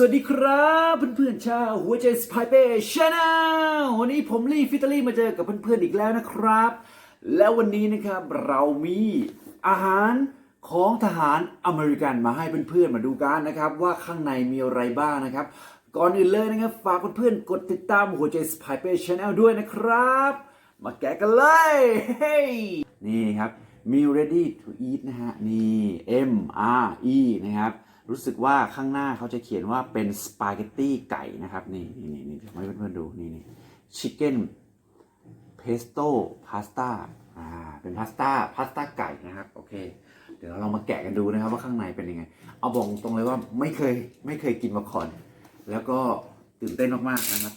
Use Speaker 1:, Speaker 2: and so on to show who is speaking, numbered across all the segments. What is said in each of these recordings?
Speaker 1: สวัสดีครับเพื่อนๆชาวหัวใจสไปเป้ชาแนลวันนี้ผมลี่ฟิตาลี่มาเจอกับเพื่อนๆอีกแล้วนะครับ แล้ววันนี้นะครับเรามีอาหารของทหารอเมริกันมาให้เพื่อนๆมาดูกันนะครับ ว่าข้างในมีอะไรบ้างนะครับ ก่อนอื่นเลยนะครับฝากเพื่อนๆกดติดตามหัวใจสไปเป้ชาแนลด้วยนะครับ มาแกะกันเลยเฮ้ยนี่ครับ meal ready to eat นะฮะนี่ M R E นะครับ รู้สึกว่าข้างหน้าเขาจะเขียนว่าเป็นสปาเกตตี้ไก่นะครับ นี่นี่นี่นี่ให้เพื่อนๆดูนี่นี่ชิคเก้นเพสโต้พาสต้าอ่าเป็นพาสต้าพาสต้าไก่นะครับโอเค เดี๋ยวเราลองมาแกะกันดูนะครับว่าข้างในเป็นยังไง เอาบอกตรงเลยว่าไม่เคยไม่เคยกินมาก่อน แล้วก็ตื่นเต้นมากๆนะครับ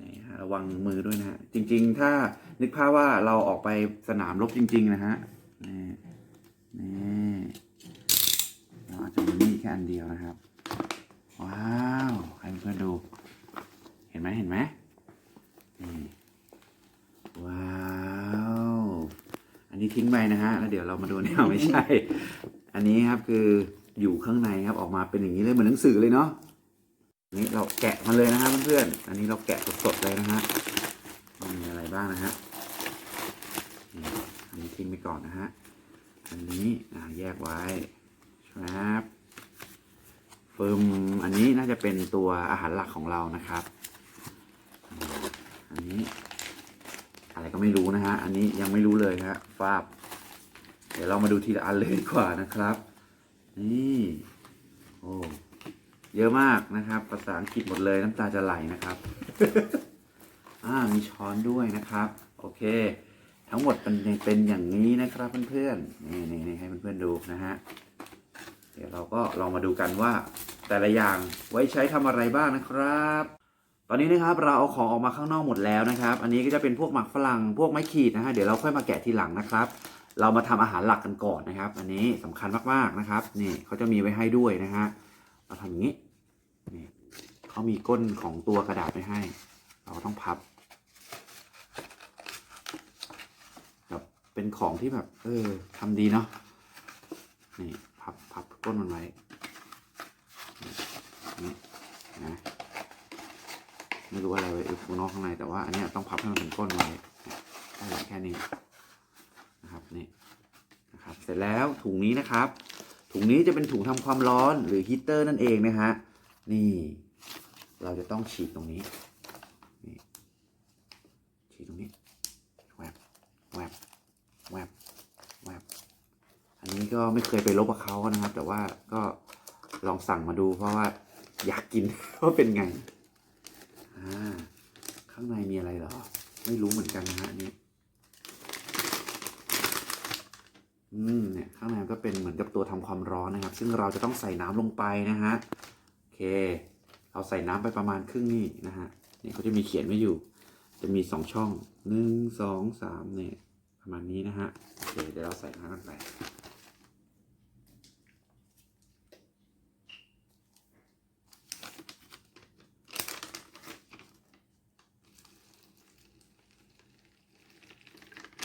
Speaker 1: นี่ระวังมือด้วยนะฮะจริง ๆ ถ้านึกภาพว่าเราออกไปสนามรบจริง ๆ นะฮะนี่นี่ เราอมีนี่แค่อันเดียวนะครับ ว้าวให้เพื่อนดู เห็นไหมเห็นไหมนี่ว้าวอันนี้ทิ้งไปนะฮะแล้วเดี๋ยวเรามาดูเนี่ยไม่ใช่ อันนี้ครับคืออยู่ข้างในครับออกมาเป็นอย่างนี้เลยเหมือนหนังสือเลยเนาะนนี้เราแกะมาเลยนะฮะเพื่อนๆอันนี้เราแกะสดๆเลยนะฮะมีอะไรบ้างนะฮะอันนี้ทิ้งไปก่อนนะฮะอันนี้แยกไว้ ครับเฟิร์มอันนี้น่าจะเป็นตัวอาหารหลักของเรานะครับ อันนี้ อะไรก็ไม่รู้นะฮะ อันนี้ยังไม่รู้เลยฮะฟาบ เดี๋ยวเรามาดูทีละอันเลยดีกว่านะครับ นี่โอ้เยอะมากนะครับ ภาษาอังกฤษหมดเลยน้ำตาจะไหลนะครับ อ่ามีช้อนด้วยนะครับ โอเค ทั้งหมดเป็นเป็นอย่างนี้นะครับเพื่อนๆนี่นี่นี่ให้เพื่อนๆดูนะฮะ เดี๋ยวเราก็ลองมาดูกันว่าแต่ละอย่างไว้ใช้ทำอะไรบ้างนะครับ ตอนนี้นะครับเราเอาของออกมาข้างนอกหมดแล้วนะครับ อันนี้ก็จะเป็นพวกหมักฝรั่งพวกไม้ขีดนะฮะเดี๋ยวเราค่อยมาแกะทีหลังนะครับ เรามาทำอาหารหลักกันก่อนนะครับ อันนี้สำคัญมากๆนะครับนี่เขาจะมีไว้ให้ด้วยนะฮะเราทำอย่างนี้นี่เขามีก้นของตัวกระดาษไว้ให้ เราก็ต้องพับแบบเป็นของที่แบบ เออทำดีเนาะนี่ พับพับก้นมันไว้นี่นะไม่รู้อะไรไว้ฟูนอกข้างในแต่ว่าอันนี้ต้องพับให้มันเป็นก้นไว้ได้แค่นี้นะครับนี่นะครับ เสร็จแล้วถุงนี้นะครับ ถุงนี้จะเป็นถุงทำความร้อนหรือฮีเตอร์นั่นเองนะฮะนี่ เราจะต้อง ฉีดตรงนี้ แวบ แวบ แวบ แวบ อันนี้ ก็ไม่เคยไปลบกับเขานะครับ แต่ว่าก็ลองสั่งมาดู เพราะว่าอยากกินว่าเป็นไงอ่าข้างในมีอะไรเหรอ ไม่รู้เหมือนกันนะฮะนนี้อืมเนี่ยข้างในก็เป็นเหมือนกับตัวทำความร้อนนะครับ ซึ่งเราจะต้องใส่น้ำลงไปนะฮะโอเค เราใส่น้ำไปประมาณครึ่งนี่นะฮะเนี่ยเขาจะมีเขียนไว้อยู่ จะมีสองช่องหนึ่งสองสามเนี่ยประมาณนี้นะฮะโอเคเดี๋ยวเราใส่น้ำลงไป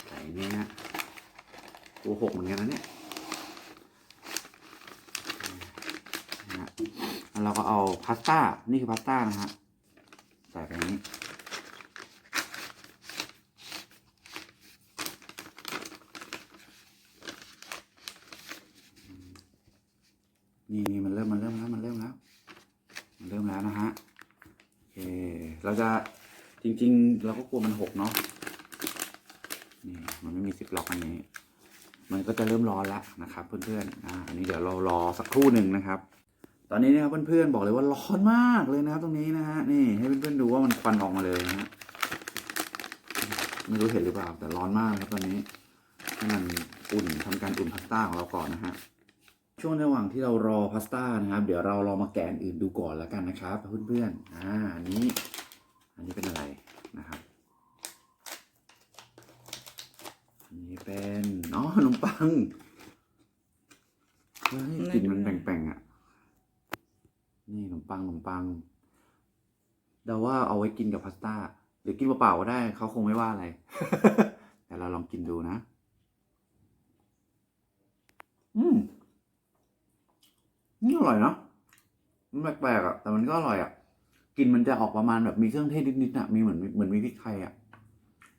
Speaker 1: ใส่เนี่ยฮะ ตัวหกเหมือนกันนะเนี่ยเราก็เอาพาสต้า นี่คือพาสต้านะฮะ ใส่ไปนนี้นี่นี่มันเริ่มมันเริ่มแล้วมันเริ่มแล้ว มันเริ่มแล้วนะฮะโอเคเราจะจริง ๆ เราก็กลัวมันหกเนาะนี่มันไม่มีซิปล็อกอันนี้ มันก็จะเริ่มร้อนแล้วนะครับ เพื่อนๆอ่าอันนี้เดี๋ยวเรารอสักครู่หนึ่งนะครับ ตอนนี้นะครับเพื่อนๆบอกเลยว่าร้อนมากเลยนะครับ ตรงนี้นะฮะนี่ให้เพื่อนๆดูว่ามันควันออกมาเลยนะฮะไม่รู้เห็นหรือเปล่าแต่ร้อนมากครับตอนนี้ให้มันอุ่นทำการอุ่นพาสต้าของเราก่อนนะฮะช่วงระหว่างที่เรารอพาสต้านะครับ เดี๋ยวเราลองมาแกะอันอื่นดูก่อนแล้วกันนะครับ เพื่อนๆอ่าอันนี้ อันนี้เป็นอะไรนะครับ อันนี้ เป็นอ๋อขนมปังเฮ้ยกลิ่นมันแป่งๆอะ นี่ขนมปังขนมปังเดาว่าเอาไว้กินกับพาสต้า หรือกินเปล่าๆก็ได้ เขาคงไม่ว่าอะไร แต่เราลองกินดูนะ อืมนี่อร่อยเนอะมันแปลกๆอะ แต่มันก็อร่อยอะ กินมันจะออกประมาณแบบมีเครื่องเทศนิดๆอะ มีเหมือนเหมือนมีพริกไทยอะ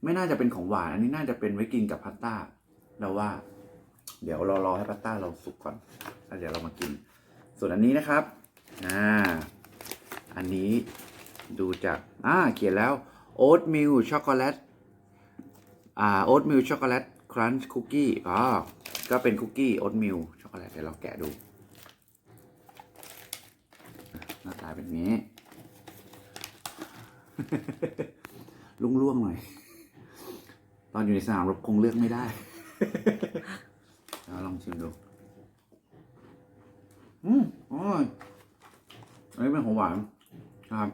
Speaker 1: ไม่น่าจะเป็นของหวาน อันนี้น่าจะเป็นไว้กินกับพาสต้าเราว่า เดี๋ยวรอรอให้พาสต้าเราสุกก่อนแล้วเดี๋ยวเรามากิน ส่วนอันนี้นะครับอ่าอันนี้ดูจากอ่าเขียนแล้วโอ๊ตมิลช็อกโกแลตอ่าโอ๊ตมิลช็อกโกแลตครันช์คุกกี้อ๋อก็เป็นคุกกี้โอ๊ตมิลช็อกโกแลตเดี๋ยวเราแกะดูหน้าตาเป็นงนี้ลุ่งๆหน่อย ตอนอยู่ในสนามรบคงเลือกไม่ได้เราลองชิมดู อืมอร่อยอันนี้เป็นของหวานนะครับ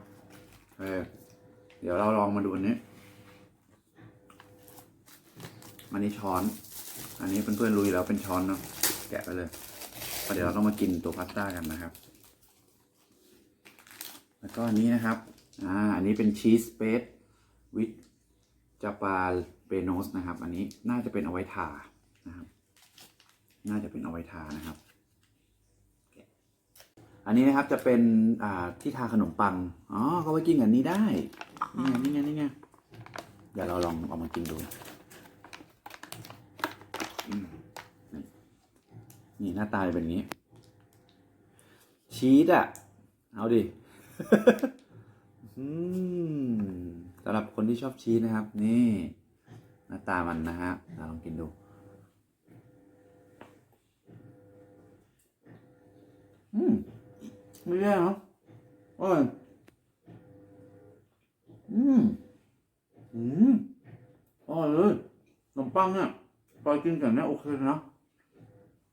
Speaker 1: เออเดี๋ยวเราลองมาดูอันนี้ อันนี้ช้อน อันนี้เพื่อนๆรู้อยู่แล้วเป็นช้อนเนาะ แกะไปเลยเพราะเดี๋ยวเราต้องมากินตัวพาสต้ากันนะครับ แล้วก็อันนี้นะครับ อ่า อันนี้เป็นชีสเปซวิ จาปาเปโนสนะครับ อันนี้น่าจะเป็นเอาไว้ทานะครับ น่าจะเป็นเอาไว้ทานะครับ อันนี้นะครับจะเป็นอ่าที่ทาขนมปัง อ๋อก็ไว้กินกับอันนี้ได้ นี่ไงนี่ไงนี่ไงเดี๋ยวเราลองเอามากินดูนี่นี่หน้าตาเป็นอย่างนี้ ชีสอะ เอาดิ อืม สำหรับคนที่ชอบชีสนะครับ นี่หน้าตามันนะฮะเราลองกินดู อืมไม่แย่เนาะอร่อยอืมอืมอร่อยเลยขนมปังเนี่ยปอยกินกับเนี้ยโอเคนะ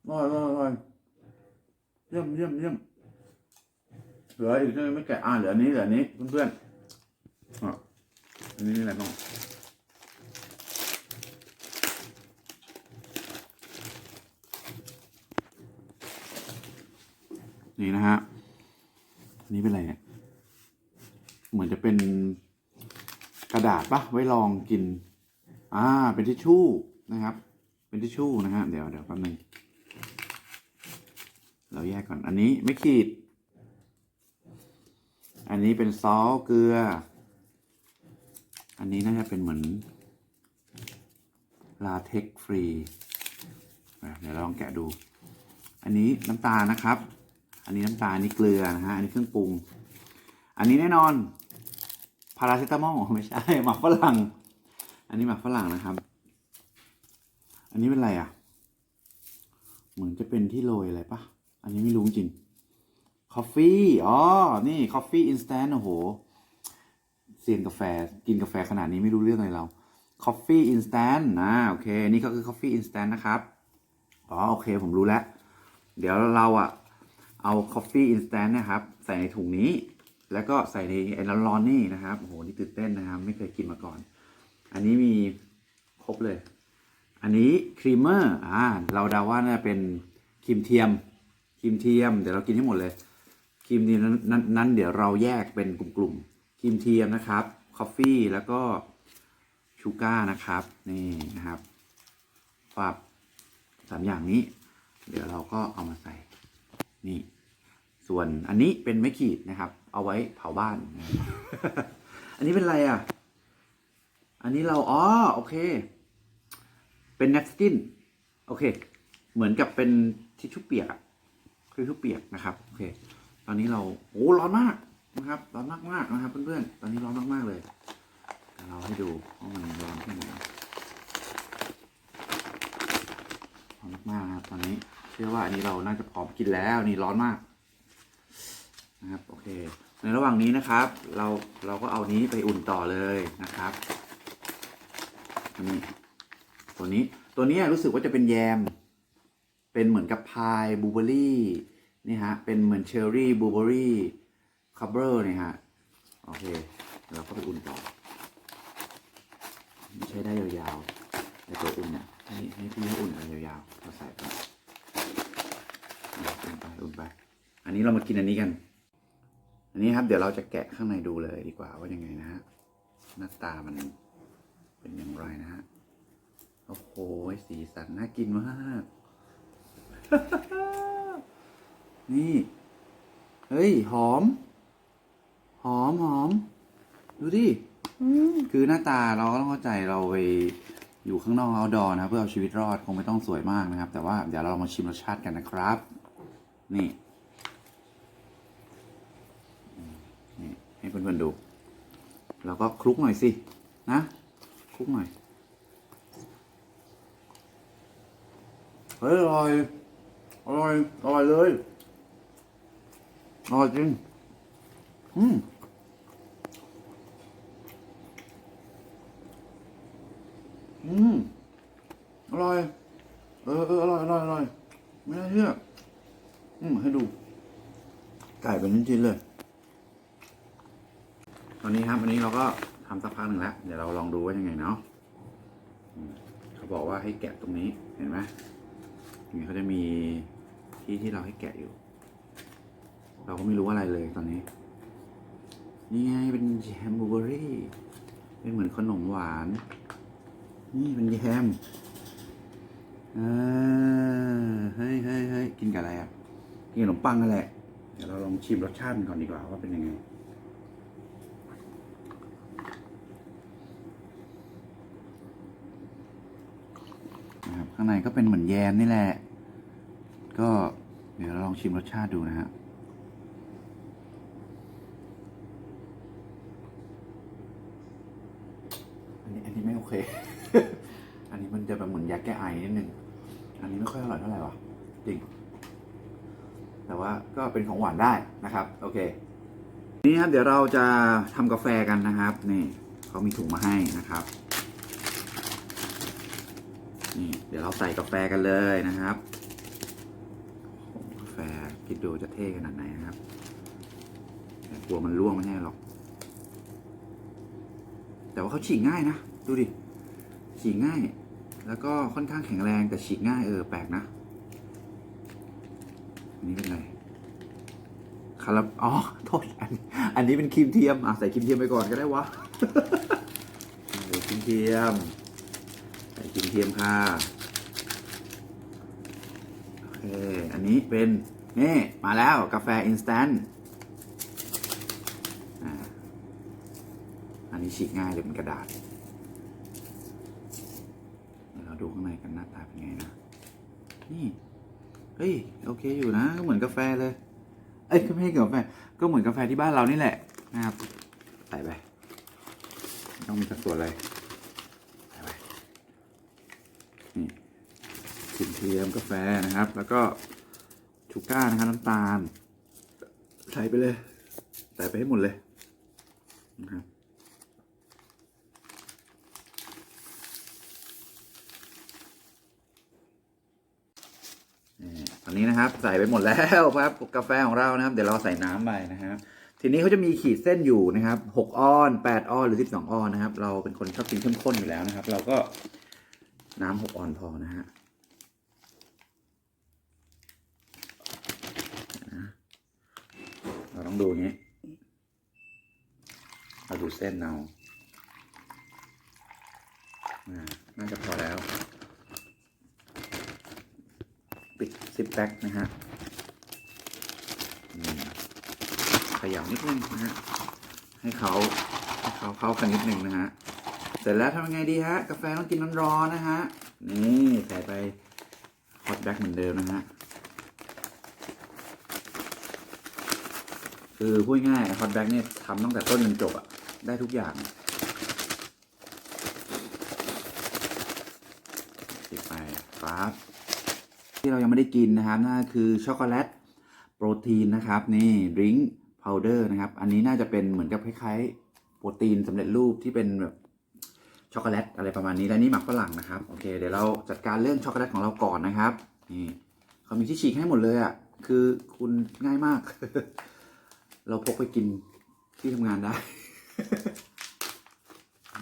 Speaker 1: อร่อยอร่อยอร่อยเยี่ยมเยี่ยมเยี่ยมเหลืออีกไม่แกะอ่าเหลือนี้เหลือนนี้เพื่อนๆ อันนี้นี่อะไรบ้างนี่นะฮะอันนี้เป็นอะไรเนี่ย เหมือนจะเป็นกระดาษปะไว้รองกิน อ่า เป็นทิชชู่นะครับ เป็นทิชชู่นะฮะ เดี๋ยวเดี๋ยวแป๊บนึง เราแยกก่อน อันนี้ไม่ขีด อันนี้เป็นซอสเกลือ อันนี้น่าจะเป็นเหมือนลาเท็กฟรีเดี๋ยวลองแกะดู อันนี้น้ำตาลนะครับ อันนี้น้ำตาลนนี้เกลือนะฮะ อันนี้เครื่องปรุง อันนี้แน่นอนพาราเซตามอลไม่ใช่หมักฝรั่ง อันนี้หมักฝรั่งนะครับ อันนี้เป็นอะไรอะ เหมือนจะเป็นที่โรยอะไรปะอันนี้ไม่รู้จริง คอฟฟี่ อ๋อ นี่ คอฟฟี่อินสแตนต์โอ้โห เซียนกาแฟ กินกาแฟขนาดนี้ไม่รู้เรื่องอะไรเราคอฟฟี่อินสแตนต์อ่าโอเค นี่ก็คือคอฟฟี่อินสแตนนะครับ อ๋อ โอเค ผมรู้แล้ว เดี๋ยวเราอะเอาคอฟฟี่อินสแตนนะครับ ใส่ในถุงนี้ แล้วก็ใส่ในไอ้ร้อนๆนี่นะครับ โอ้โห นี่ตื่นเต้นนะครับ ไม่เคยกินมาก่อน อันนี้มีครบเลย อันนี้ครีมเมอร์ อ่า เราเดาว่าน่าเป็นครีมเทียม ครีมเทียม เดี๋ยวเรากินให้หมดเลย ครีมเทียมนั้นนั้นนั้นเดี๋ยวเราแยกเป็นกลุ่มๆ ครีมเทียมนะครับคอฟฟี่แล้วก็ชูการ์นะครับนี่นะครับฝาบสามอย่างนี้ เดี๋ยวเราก็เอามาใส่นี่ ส่วนอันนี้เป็นไม้ขีดนะครับ เอาไว้เผาบ้านนะอันนี้เป็นอะไรอะ อันนี้เราอ๋อโอเค เป็นนั p สกินโอเค เหมือนกับเป็นทิชชู่เปียกอะทิชชู่เปียกนะครับโอเค ตอนนี้เราโอ้ร้อนมาก นะครับร้อนมากมากๆนะครับเพื่อนๆ ตอนนี้ร้อนมากๆเลยเดี๋ยเราให้ดูว่ามันร้อนแค่ไหนร้อนมากๆนะครับตอนนี้เชื่อว่าอันนี้เราน่าจะพร้อมกินแล้วนี่ร้อนมากนะครับโอเค ในระหว่างนี้นะครับ เราเราก็เอานี้ไปอุ่นต่อเลยนะครับนนี้ตัวนี้ตัวนี้รู้สึกว่าจะเป็นแยม เป็นเหมือนกับพายบลูเบอรี่นี่ฮะเป็นเหมือนเชอร์รี่บลูเบอรี่ คัพเบอร์นี่ฮะ โอเค เราก็ไปอุ่นต่อใช้ได้ยาวๆในตัวอุ่นเนี่ยให้ให้พี่ให้อุ่นไปยาวๆเราใส่ไปอุ่นไปอุ่นไป อันนี้เรามากินอันนี้กัน อันนี้ครับ เดี๋ยวเราจะแกะข้างในดูเลยดีกว่าว่ายังไงนะฮะ หน้าตามันเป็นอย่างไรนะฮะ โอ้โห สีสันน่ากินมาก นี่ เฮ้ย หอม หอมหอม ดูดิ
Speaker 2: อืม
Speaker 1: คือหน้าตาเราก็ต้องเข้าใจเราไปอยู่ข้างนอกเอาดอนะครับเพื่อเอาชีวิตรอดคงไม่ต้องสวยมากนะครับ แต่ว่าเดี๋ยวเรามาชิมรสชาติกันนะครับ นี่นี่ให้เพื่อนๆดูเราก็คลุกหน่อยสิ นะคลุกหน่อยเฮ้ยอร่อยอร่อยอร่อยเลยอร่อยจริง อืมอืมอร่อย เออเอออร่อยอร่อยอร่อยไม่น่าเชื่ออืมให้ดู ไก่เป็นชิ้นๆเลย ตอนนี้ครับ วันนี้เราก็ทำสักพักหนึ่งแล้ว เดี๋ยวเราลองดูว่ายังไงเนาะเขาบอกว่าให้แกะตรงนี้ เห็นไหมนี่เขาจะมีที่ที่เราให้แกะอยู่ เราก็ไม่รู้อะไรเลยตอนนี้ นี่ไงเป็นแยมบลูเบอรี่เป็นเหมือนขนมหวาน นี่เป็นแยมอ่าเฮ้ยเฮ้ยเฮ้ยกินกับอะไรอะกินขนมปังนั่นแหละเดี๋ยวเราลองชิมรสชาติมันก่อนดีกว่าว่าเป็นยังไงนะครับข้างในก็เป็นเหมือนแยมนี่แหละ ก็เดี๋ยวเราลองชิมรสชาติดูนะฮะ อันนี้อันนี้ไม่โอ เค อันนี้มันจะแบบเหมือนยาแก้ไอนิดนึง อันนี้ไม่ค่อยอร่อยเท่าไหร่วะจริง แต่ว่าก็เป็นของหวานได้นะครับ โอเค นี่ครับ เดี๋ยวเราจะทำกาแฟกันนะครับ นี่เขามีถุงมาให้นะครับ นี่ เดี๋ยวเราใส่กาแฟกันเลยนะครับ กาแฟคิดดูจะเท่ขนาดไหนนะครับแต่กลัวมันร่วงไม่แน่หรอก แต่ว่าเขาฉีกง่ายนะ ดูดิ ฉีกง่าย แล้วก็ค่อนข้างแข็งแรงแต่ฉีกง่ายเออแปลกนะอันนี้เป็นไรคาราอ๋อโทษอันอันนี้เป็นครีมเทียมอะใส่ครีมเทียมไปก่อนก็ได้วะใส่ครีมเทียมใส่ครีมเทียมค่ะโอเคอันนี้เป็นนี่มาแล้วกาแฟอินสแตนต์อันนี้ฉีกง่ายเลยเป็นกระดาษ เดี๋ยวเรางในกันหน้าตาเป็นไงนะ นี่ เฮ้ย โอเคอยู่นะ ก็เหมือนกาแฟเลย เอ้ยก็ไม่ใช่กาแฟ ก็เหมือนกาแฟที่บ้านเรานี่แหละนะครับ ใส่ไป ต้องมีสัดส่วนเลยใส่ไป นี่กลิ่นเทียมกาแฟนะครับ แล้วก็ชูก้านะครับน้ำตาล ใส่ไปเลย ใส่ไปให้หมดเลยนะครับ นี่นนี้นะครับ ใส่ไปหมดแล้วครับกาแฟของเรานะครับ เดี๋ยวเราใส่น้ำไปนะครับทีนี้เขาจะมีขีดเส้นอยู่นะครับหกออนแปดออนหรือสิบสองออนนะครับ เราเป็นคนชอบกินเข้มข้นอยู่แล้วนะครับ เราก็น้ำหกออนพอนะฮะเราต้องดูอย่างนี้เราดูเส้นเอาอ่าน่าจะพอแล้ว ปิดซิปแบ็กนะฮะขยำนิดนึงนะฮะให้เขาให้เขาเข้ากันนิดนึงนะฮะเสร็จแล้วทำยังไงดีฮะกาแฟต้องกินร้อนๆนะฮะนี่ใส่ไปฮอตแบ็กเหมือนเดิมนะฮะคือพูดง่ายฮอตแบ็กเนี่ยทำตั้งแต่ต้นจนจบอะได้ทุกอย่างปิดไปครับ ที่เรายังไม่ได้กินนะครับนั่นคือช็อกโกแลตโปรตีนนะครับนี่ดริงก์พาวเดอร์นะครับอันนี้น่าจะเป็นเหมือนกับคล้ายๆโปรตีนสำเร็จรูปที่เป็นแบบช็อกโกแลตอะไรประมาณนี้และนี่หมักฝรั่งนะครับโอเคเดี๋ยวเราจัดการเรื่องช็อกโกแลตของเราก่อนนะครับนี่เขามีที่ฉีกให้หมดเลยอะ่ะคือคุณง่ายมาก เราพกไปกินที่ทำงานได้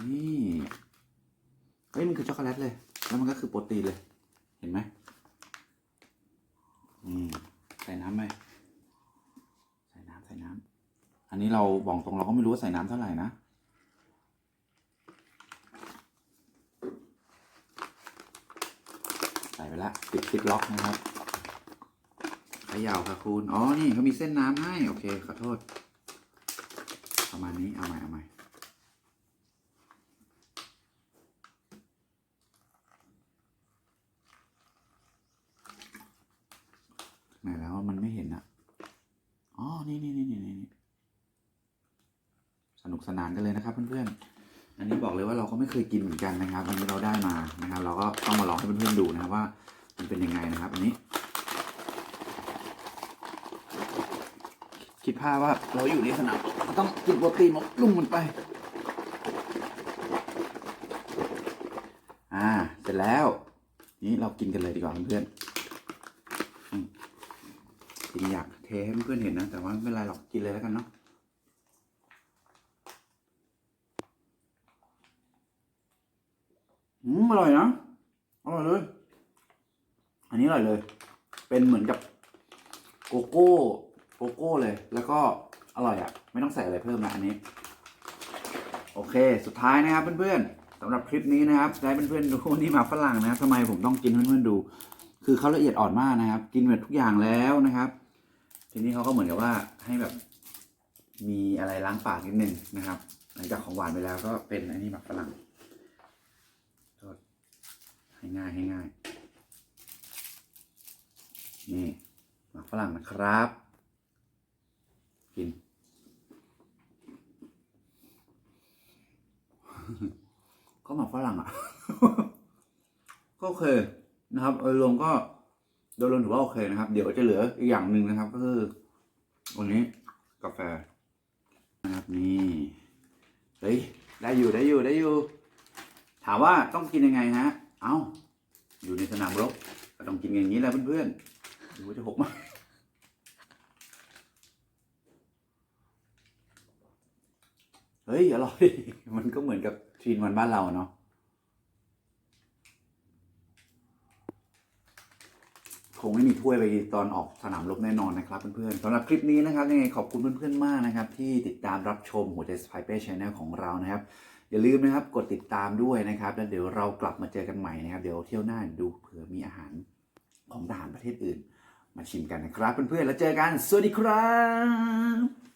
Speaker 1: นี่เฮ้ยมันคือช็อกโกแลตเลย แล้วมันก็คือโปรตีนเลย เห็นไหม ใส่น้ำไปใส่น้ำใส่น้ำอันนี้เราบอกตรงเราก็ไม่รู้ว่าใส่น้ำเท่าไหร่นะใส่ไปละปิดคลิปล็อกนะครับขย่าค่ะคุณ อ๋อ นี่เขามีเส้นน้ำให้ โอเค ขอโทษ ประมาณนี้ เอาใหม่ เอาใหม่ ไหนแล้วมันไม่เห็นอะอ๋อ นี่นี่นี่นี่นี่ สนานกันเลยนะครับเพื่อนๆ อันนี้บอกเลยว่าเราก็ไม่เคยกินเหมือนกันนะครับอันนี้เราได้มานะครับ เราก็ต้องมาลองให้เพื่อนๆดูนะครับว่ามันเป็นยังไงนะครับอันนี้ คิดภาพว่าเราอยู่ในสนามต้องกินโปรตีนมาลุ่มมันไป อ่าเสร็จแล้ว นี้เรากินกันเลยดีกว่าเพื่อนๆจริงอยากเทให้เพื่อนๆเห็นนะ แต่ว่าไม่เป็นไรหรอกกินเลยแล้วกันเนาะ อืมอร่อยนะ อร่อยเลย อันนี้อร่อยเลย เป็นเหมือนกับโกโก้โกโก้เลย แล้วก็อร่อยอะ่ะ ไม่ต้องใส่อะไรเพิ่มนะอันนี้ โอเค สุดท้ายนะครับเพื่อนๆสำหรับคลิปนี้นะครับจะให้เพื่อนๆดูนี่มาฝรั่งนะครับทำไมผมต้องกินเพื่อนๆดู คือเขาละเอียดอ่อนมากนะครับ กินแบบทุกอย่างแล้วนะครับ ทีนี้เขาก็เหมือนกับว่าให้แบบมีอะไรล้างปากนิดนึงนะครับ หลังจากของหวานไปแล้วก็เป็นอันนี้หมักฝรั่งให้ง่ายให้ง่าย นี่หมักฝรั่งนะครับ กิน ก็หมักฝรั่งอะ ก็โอเคนะครับโดยรวมก็โดยรวมถือว่าโอเคนะครับ เดี๋ยวจะเหลืออีกอย่างหนึ่งนะครับ ก็คือวันนี้กาแฟนะครับนี่เฮ้ยได้อยู่ได้อยู่ได้อยู่ ถามว่าต้องกินยังไงฮะ เอ้าอยู่ในสนามรบก็ต้องกินอย่างนี้แหละเพื่อนๆ ดูว่าจะหกไหมเฮ้ยอร่อยมันก็เหมือนกับทีนวันบ้านเราเนาะคงไม่มีถ้วยไปตอนออกสนามรบแน่นอนนะครับเพื่อนๆสำหรับคลิปนี้นะครับยังไงขอบคุณเพื่อนๆมากนะครับ ที่ติดตามรับชมหัวใจสไปเป้ชแนลของเรานะครับ อย่าลืมนะครับกดติดตามด้วยนะครับ แล้วเดี๋ยวเรากลับมาเจอกันใหม่นะครับ เดี๋ยวเที่ยวหน้าดูเผื่อมีอาหารของทหารประเทศอื่น มาชิมกันนะครับเพื่อนๆแล้วเจอกัน สวัสดีครับ